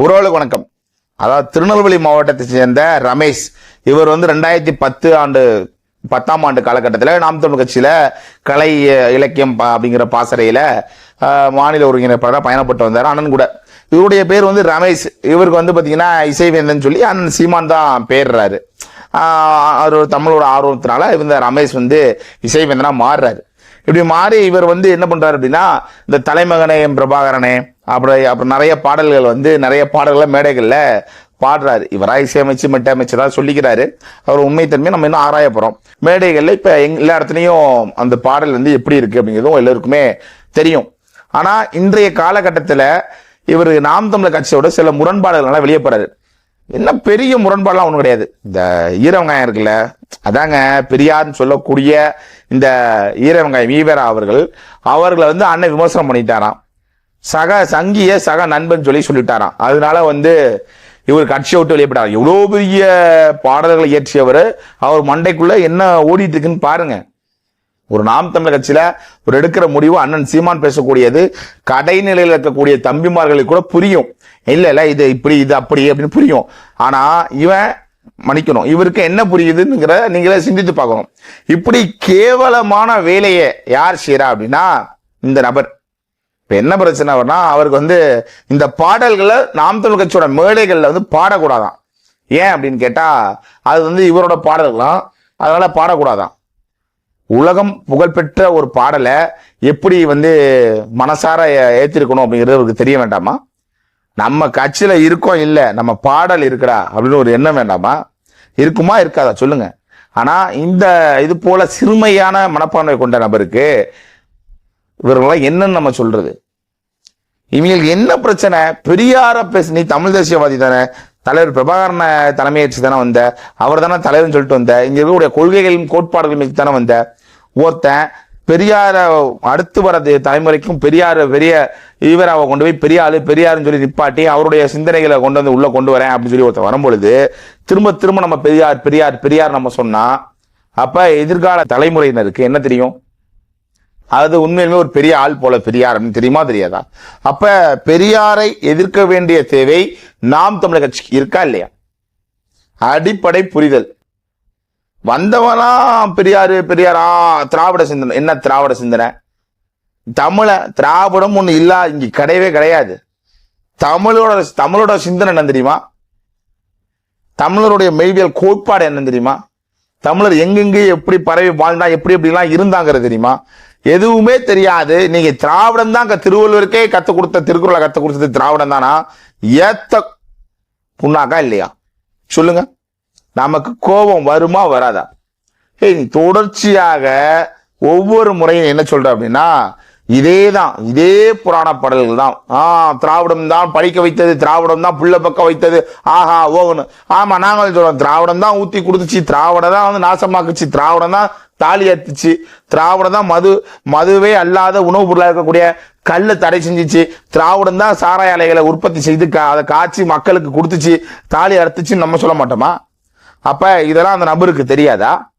உறவுகளுக்கு வணக்கம். அதாவது திருநெல்வேலி மாவட்டத்தை சேர்ந்த ரமேஷ் இவர் வந்து ரெண்டாயிரத்தி பத்து ஆண்டு பத்தாம் ஆண்டு காலகட்டத்தில் நாம் தமிழ் கட்சியில் கலை இலக்கியம் பா- அப்படிங்கிற பாசறையில் மாநில ஒருங்கிணைப்பாளராக பயணப்பட்டு வந்தார் அண்ணன் கூட. இவருடைய பேர் வந்து ரமேஷ். இவருக்கு வந்து பாத்தீங்கன்னா இசைவேந்தன் சொல்லி அண்ணன் சீமான் தான் பேர்றாரு. அவர் தமிழோட ஆர்வத்தினால இந்த ரமேஷ் வந்து இசைவேந்தனாக மாறுறாரு. இப்படி மாறி இவர் வந்து என்ன பண்றாரு அப்படின்னா இந்த தலைமகனே எம் பிரபாகரனே அப்புறம் அப்புறம் நிறைய பாடல்கள் வந்து நிறைய பாடல்களை மேடைகளில் பாடுறாரு. இவரா இசையமைச்சு மெட்டமைச்சதா சொல்லிக்கிறாரு. அவர் உண்மைத்தன்மையை நம்ம இன்னும் ஆராய போகிறோம் மேடைகளில் இப்போ எங் எல்லா இடத்துலையும் அந்த பாடல் வந்து எப்படி இருக்கு அப்படிங்கிறதும் எல்லாருக்குமே தெரியும். ஆனால் இன்றைய காலகட்டத்தில் இவர் நாம் தமிழர் கட்சியோட சில முரண்பாடுகள்லாம் வெளியே போறாரு. என்ன பெரிய முரண்பாடுலாம் ஒன்றும் கிடையாது. இந்த ஈரவங்காயம் இருக்குல்ல அதாங்க பெரியார்னு சொல்லக்கூடிய இந்த ஈரவங்காயம் ஈவேரா அவர்கள் அவர்களை வந்து அண்ணன் விமர்சனம் பண்ணிட்டாராம். சக சங்கிய சக நண்பன் சொல்லி சொல்லிட்டாராம். அதனால வந்து இவர் கட்சியை விட்டு வெளியப்பட்டார். எவ்வளோ பெரிய பாடல்களை இயற்றியவர் அவர் மண்டைக்குள்ள என்ன ஓடிட்டு இருக்குன்னு பாருங்க. ஒரு நாம் தமிழர் கட்சியில ஒரு எடுக்கிற முடிவு அண்ணன் சீமான் பேசக்கூடியது கடைநிலையில் இருக்கக்கூடிய தம்பிமார்களுக்கு கூட புரியும். இல்லை இல்லை இது இப்படி இது அப்படி அப்படின்னு புரியும். ஆனால் இவன் மன்னிக்கணும். இவருக்கு என்ன புரியுதுங்கிற நீங்களே சிந்தித்து பார்க்கணும். இப்படி கேவலமான வேலையை யார் செய்கிறா அப்படின்னா இந்த நபர். இப்போ என்ன பிரச்சனை வரும்னா அவருக்கு வந்து இந்த பாடல்களை நாம் தமிழ் கட்சியோட மேடைகளில் வந்து பாடக்கூடாதான். ஏன் அப்படின்னு கேட்டால் அது வந்து இவரோட பாடல்களாம் அதனால் பாடக்கூடாதான். உலகம் புகழ்பெற்ற ஒரு பாடலை எப்படி வந்து மனசார ஏற்றிருக்கணும் அப்படிங்கிறது அவருக்கு தெரிய வேண்டாமா? நம்ம கட்சியில இருக்கோம் இல்லை நம்ம பாடல் இருக்குடா அப்படின்னு ஒரு எண்ணம் வேண்டாமா? இருக்குமா இருக்காதா? சொல்லுங்க. ஆனா இந்த இது போல சிறுமையான மனப்பான்மை கொண்ட நபருக்கு இவர்களெல்லாம் என்னன்னு நம்ம சொல்றது. இவங்களுக்கு என்ன பிரச்சனை? பெரியார பேசு நீ தமிழ் தேசியவாதி தானே. தலைவர் பிரபாகரனை தலைமையேற்று தானே வந்த. அவர் தானே தலைவர்னு சொல்லிட்டு வந்த. இங்க இருக்கக்கூடிய கொள்கைகளும் கோட்பாடுகளும் தானே வந்த. ஒருத்தன் பெரியார அடுத்து வர தலைமுறைக்கும் பெரியார் பெரிய ஈவராவை கொண்டு போய் பெரிய ஆளு பெரியாருன்னு சொல்லி நிப்பாட்டி அவருடைய சிந்தனைகளை கொண்டு வந்து உள்ள கொண்டு வரேன் அப்படின்னு சொல்லி ஒருத்தர் வரும்பொழுது திரும்ப திரும்ப நம்ம பெரியார் பெரியார் பெரியார் நம்ம சொன்னா அப்ப எதிர்கால தலைமுறையினருக்கு என்ன தெரியும்? அது உண்மையிலுமே ஒரு பெரிய ஆள் போல பெரியார் அப்படின்னு தெரியுமா தெரியாதா? அப்ப பெரியாரை எதிர்க்க வேண்டிய தேவை நாம் தமிழக கட்சிக்கு இருக்கா இல்லையா? அடிப்படை புரிதல். வந்தவனா பெரியாரு பெரியாரா? திராவிட சிந்தனை. என்ன திராவிட சிந்தனை? தமிழ திராவிடம் ஒண்ணு இல்ல இங்க கிடையவே கிடையாது. தமிழோட தமிழோட சிந்தனை என்ன தெரியுமா? தமிழருடைய மெய்வியல் கோட்பாடு என்ன தெரியுமா? தமிழர் எங்கெங்கே எப்படி பரவி வாழ்ந்தா எப்படி எப்படிலாம் இருந்தாங்கிறது தெரியுமா? எதுவுமே தெரியாது. நீங்க திராவிடம் தான் திருவள்ளுவருக்கே கத்து கொடுத்த திருக்குறளை கத்து கொடுத்தது திராவிடம் தானா ஏத்த புண்ணாக்கா இல்லையா? சொல்லுங்க. நமக்கு கோபம் வருமா வராதா? ஏய் நீ தொடர்ச்சியாக ஒவ்வொரு முறையும் என்ன சொல்ற அப்படின்னா இதே தான் இதே புராண பாடல்கள் தான். ஆ திராவிடம் தான் படிக்க வைத்தது திராவிடம் தான் புள்ள பக்கம் வைத்தது. ஆஹா ஓகனு ஆமா நாங்களும் சொல்றோம் திராவிடம் தான் ஊத்தி கொடுத்துச்சு திராவிடம் தான் வந்து நாசமாக்குச்சு திராவிடம் தான் தாலி அத்துச்சு திராவிடம் தான் மது மதுவே அல்லாத உணவுப் பொருளாக இருக்கக்கூடிய கல்லை தடை செஞ்சிச்சு திராவிடம் தான் சாராய அலைகளை உற்பத்தி செய்து கா- அதை காய்ச்சி மக்களுக்கு கொடுத்துச்சு தாலி அறுத்துச்சுன்னு நம்ம சொல்ல மாட்டோமா? அப்ப இதெல்லாம் அந்த நபருக்கு தெரியாதா?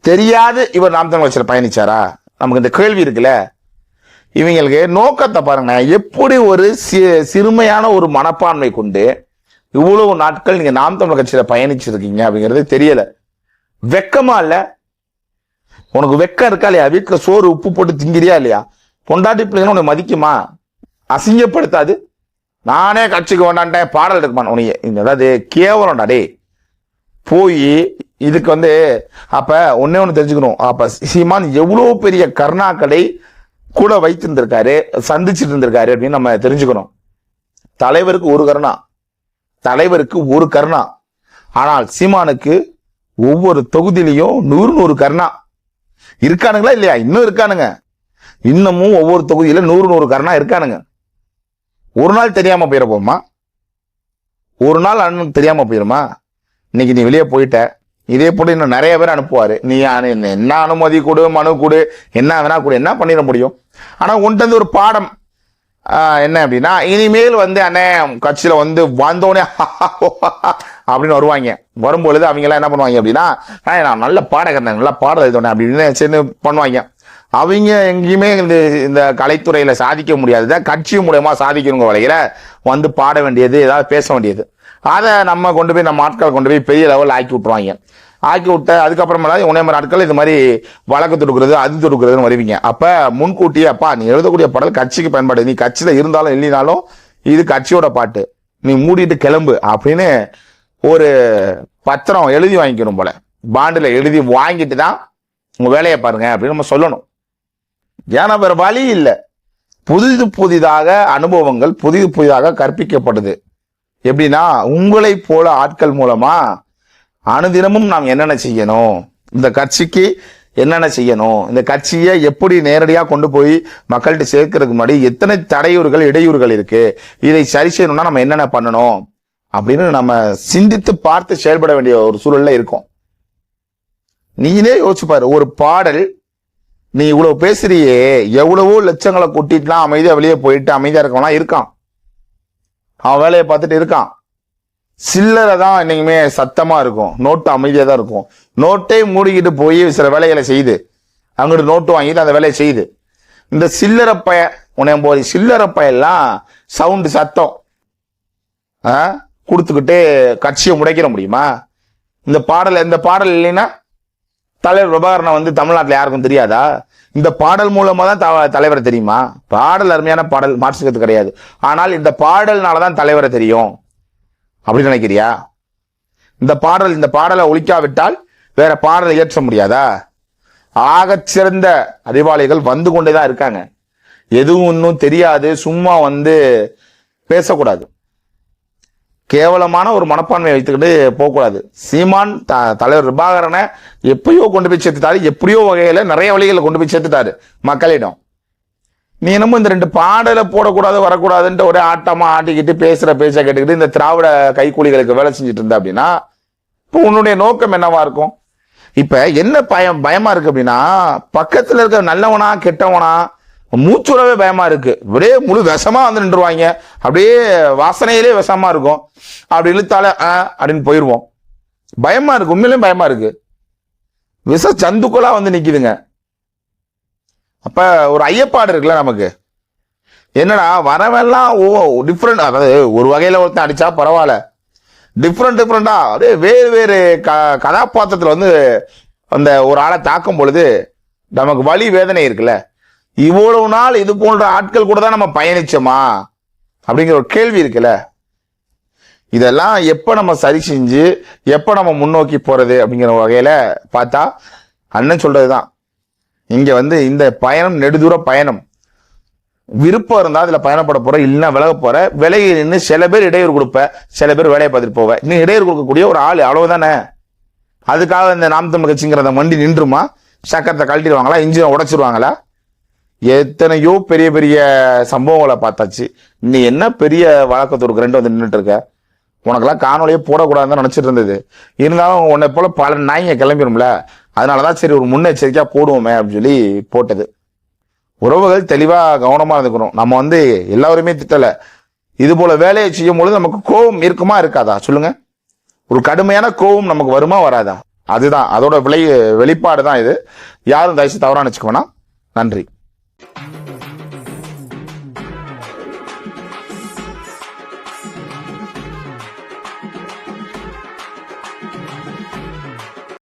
தெரியாது. இவர் நாம் தமிழ் கட்சியில் பயணிச்சாரா? நமக்கு இந்த கேள்வி இருக்குல்ல. இவங்களுக்கு நோக்கத்தை பாருங்க எப்படி ஒரு சி- சிறுமையான ஒரு மனப்பான்மை கொண்டு இவ்வளவு நாட்கள் நீங்க நாம் தமிழ் கட்சியில பயணிச்சிருக்கீங்க அப்படிங்கிறது தெரியல. வெக்கமா இல்ல. உனக்கு வெக்கம் இருக்கா இல்லையா? வீட்டுல சோறு உப்பு போட்டு திங்கிறியா இல்லையா? பொண்டாட்டி பிள்ளைங்க உனக்கு மதிக்குமா? அசிங்கப்படுத்தாது. நானே கட்சிக்கு வேண்டான்ட்டேன். பாடல் இருக்குமா உனக்கு அதாவது கேவலம்டா டேய். போய் இதுக்கு வந்து அப்ப ஒன்னே ஒன்று தெரிஞ்சுக்கணும். அப்ப சீமான் எவ்வளவு பெரிய கருணாக்களை கூட வைத்திருந்திருக்காரு சந்திச்சிட்டு இருந்திருக்காரு அப்படின்னு நம்ம தெரிஞ்சுக்கணும். தலைவருக்கு ஒரு கருணா. தலைவருக்கு ஒரு கருணா. ஆனால் சீமானுக்கு ஒவ்வொரு தொகுதியிலையும் நூறு நூறு கருணா. இருக்கானுங்களா இல்லையா? இன்னும் இருக்கானுங்க. இன்னமும் ஒவ்வொரு தொகுதியில நூறு நூறு கருணா இருக்கானுங்க. ஒரு நாள் தெரியாம போயிட போமா ஒரு நாள் அண்ணனுக்கு தெரியாம போயிருமா? இன்னைக்கு நீ வெளியே போயிட்ட. இதே போல இன்னும் நிறைய பேர் அனுப்புவார். நீ அனு- என்ன அனுமதி கொடு மனு கொடு என்ன வேணா கொடு என்ன பண்ணிட முடியும்? ஆனால் உன்ட்டு ஒரு பாடம் என்ன அப்படின்னா இனிமேல் வந்து அண்ணே கட்சியில் வந்து வந்தோடனே அப்படின்னு வருவாங்க. வரும்பொழுது அவங்கெல்லாம் என்ன பண்ணுவாங்க அப்படின்னா நான் நல்ல பாடகர் நல்லா பாடல் எழுதணும் அப்படின்னு சேர்ந்து பண்ணுவாங்க. அவங்க எங்கேயுமே இந்த இந்த கலைத்துறையில் சாதிக்க முடியாதத கட்சி மூலயமா சாதிக்கணுங்க வகையில் வந்து பாட வேண்டியது ஏதாவது பேச வேண்டியது. அதை நம்ம கொண்டு போய் நம்ம ஆட்களை கொண்டு போய் பெரிய லெவலில் ஆக்கி விட்ருவாங்க ஆக்கி விட்ட அதுக்கப்புறமேல உனே மாதிரி ஆட்கள் இது மாதிரி வழக்கு தொடுக்கிறது அது தொடுக்கிறதுன்னு வருவீங்க. அப்போ முன்கூட்டியே அப்பா நீ எழுதக்கூடிய பாடல் கட்சிக்கு பயன்பாடு. நீ கட்சியில் இருந்தாலும் இல்லைனாலும் இது கட்சியோட பாட்டு. நீ மூடிட்டு கிளம்பு அப்படின்னு ஒரு பத்திரம் எழுதி வாங்கிக்கணும் போல. பாண்டில் எழுதி வாங்கிட்டு தான் உங்கள் வேலையை பாருங்க அப்படின்னு நம்ம சொல்லணும். ஏன்னா வேறு வழி இல்லை. புதிது புதிதாக அனுபவங்கள் புதிது புதிதாக கற்பிக்கப்படுது. எப்படின்னா உங்களை போல ஆட்கள் மூலமா அனுதினமும் நாம் என்னென்ன செய்யணும்? இந்த கட்சிக்கு என்னென்ன செய்யணும்? இந்த கட்சியை எப்படி நேரடியாக கொண்டு போய் மக்கள்கிட்ட சேர்க்கறதுக்கு முன்னாடி எத்தனை தடையூறுகள் இடையூறுகள் இருக்கு? இதை சரி செய்யணும்னா நம்ம என்னென்ன பண்ணணும்? அப்படின்னு நம்ம சிந்தித்து பார்த்து செயல்பட வேண்டிய ஒரு சூழல்ல இருக்கும். நீனே யோசிச்சு ஒரு பாடல் நீ இவ்வளவு பேசுறியே எவ்வளவோ லட்சங்களை கூட்டிட்டுலாம் அமைதியா வெளியே போயிட்டு அமைதியா இருக்கவனா இருக்கான். அவன் வேலையை பார்த்துட்டு இருக்கான். சில்லறை தான் என்னைக்குமே சத்தமா இருக்கும். நோட்டு அமைதியாக தான் இருக்கும். நோட்டே மூடிக்கிட்டு போய் சில வேலைகளை செய்யுது அங்கிட்டு நோட்டு வாங்கிட்டு அந்த வேலையை செய்யுது இந்த சில்லறை பய உன்னை போய் சில்லறை பயெல்லாம் சவுண்டு சத்தம். ஆ? கொடுத்துக்கிட்டு கட்சியை முடைக்கிற முடியுமா? இந்த பாடல் இந்த பாடல் இல்லைன்னா தலைவர் பிரபாகரனை வந்து தமிழ்நாட்டில் யாருக்கும் தெரியாதா? இந்த பாடல் மூலமாக தான் த- தலைவரை தெரியுமா? பாடல் அருமையான பாடல் மாற்றுக்கிறது கிடையாது. ஆனால் இந்த பாடல்னால தான் தலைவரை தெரியும். அப்படின்னு நினைக்கிறியா? இந்த பாடல் இந்த பாடலை ஒழிக்காவிட்டால் வேற பாடலை இயற்ற முடியாதா? ஆகச்சிறந்த அறிவாளிகள் வந்து கொண்டே தான் இருக்காங்க. எதுவும் இன்னும் தெரியாது சும்மா வந்து பேசக்கூடாது. கேவலமான ஒரு மனப்பான்மையை வைத்துக்கிட்டு போகக்கூடாது. சீமான் த- தலைவர் பிரபாகரனை எப்பயோ கொண்டு போய் சேர்த்துட்டாரு. எப்படியோ வகையில் நிறைய வழிகளை கொண்டு போய் சேர்த்துட்டாரு மக்களிடம். நீ என்னமோ இந்த ரெண்டு பாடலை போடக்கூடாது வரக்கூடாதுன்ட்டு ஒரே ஆட்டமாக ஆட்டிக்கிட்டு பேசுகிற பேச்ச கேட்டுக்கிட்டு இந்த திராவிட கைக்கூலிகளுக்கு வேலை செஞ்சுட்டு இருந்த அப்படின்னா இப்போ உன்னுடைய நோக்கம் என்னவா இருக்கும்? இப்போ என்ன பயம் பயமாக இருக்கு அப்படின்னா பக்கத்தில் இருக்க நல்லவனா கெட்டவனா மூச்சுறவே பயமா இருக்கு. அப்படியே முழு விஷமா வந்து நின்றுவாங்க அப்படியே வாசனையிலே விஷமா இருக்கும். அப்படி இழுத்தால ஆ அப்படின்னு போயிடுவோம் பயமா இருக்கு. உண்மையிலேயும் பயமா இருக்கு. விஷ சந்துக்களா வந்து நிக்குதுங்க. அப்ப ஒரு ஐயப்பாடு இருக்குல்ல நமக்கு. என்னடா வரவெல்லாம் ஓ டிஃப்ரெண்ட் அதாவது ஒரு வகையில ஒருத்தன் அடிச்சா பரவாயில்ல. டிஃப்ரெண்ட் டிஃப்ரெண்டா அப்படியே வேறு வேறு க கதாபாத்திரத்தில் வந்து அந்த ஒரு ஆளை தாக்கும் பொழுது நமக்கு வலி வேதனை இருக்குல்ல. இவ்வளவு நாள் இது போன்ற ஆட்கள் கூட தான் நம்ம பயணிச்சோமா? அப்படிங்கிற ஒரு கேள்வி இருக்குல்ல. இதெல்லாம் எப்போ நம்ம சரி செஞ்சு எப்போ நம்ம முன்னோக்கி போகிறது அப்படிங்கிற வகையில் பார்த்தா அண்ணன் சொல்கிறது தான் இங்கே வந்து இந்த பயணம் நெடுதூர பயணம். விருப்பம் இருந்தால் அதில் பயணப்பட போகிற இல்லைன்னா விலக போகிற விலகி நின்று சில பேர் இடையூறு கொடுப்ப சில பேர் வேலையை பார்த்துட்டு போவேன் இன்னும் இடையூறு கொடுக்கக்கூடிய ஒரு ஆள் அவ்வளவுதானே? அதுக்காக இந்த நாம் தமிழ் கட்சிங்கிற அந்த வண்டி நின்றுமா? சக்கரத்தை கழட்டிடுவாங்களா? இன்ஜினை உடைச்சிருவாங்களா? எத்தனையோ பெரிய பெரிய சம்பவங்களை பார்த்தாச்சு. நீ என்ன பெரிய வழக்க ரெண்டு வந்து நின்றுட்டு இருக்க? உனக்கெல்லாம் காணொலியே போடக்கூடாதுன்னு தான் இருந்தது. இருந்தாலும் உன்னை போல பல நாய்ங்க கிளம்பிடும்ல. அதனாலதான் சரி ஒரு முன்னெச்சரிக்கையாக போடுவோமே அப்படின்னு சொல்லி போட்டது. உறவுகள் தெளிவாக கவனமாக இருந்துக்கணும். நம்ம வந்து எல்லாருமே திட்டலை. இது போல வேலையை செய்யும் பொழுது நமக்கு கோபம் இருக்குமா இருக்காதா? சொல்லுங்க. ஒரு கடுமையான கோபம் நமக்கு வருமா வராதா? அதுதான். அதோட விளை வெளிப்பாடு தான் இது. யாரும் தயவுசு தவறான வச்சுக்கோனா நன்றி. நன்றி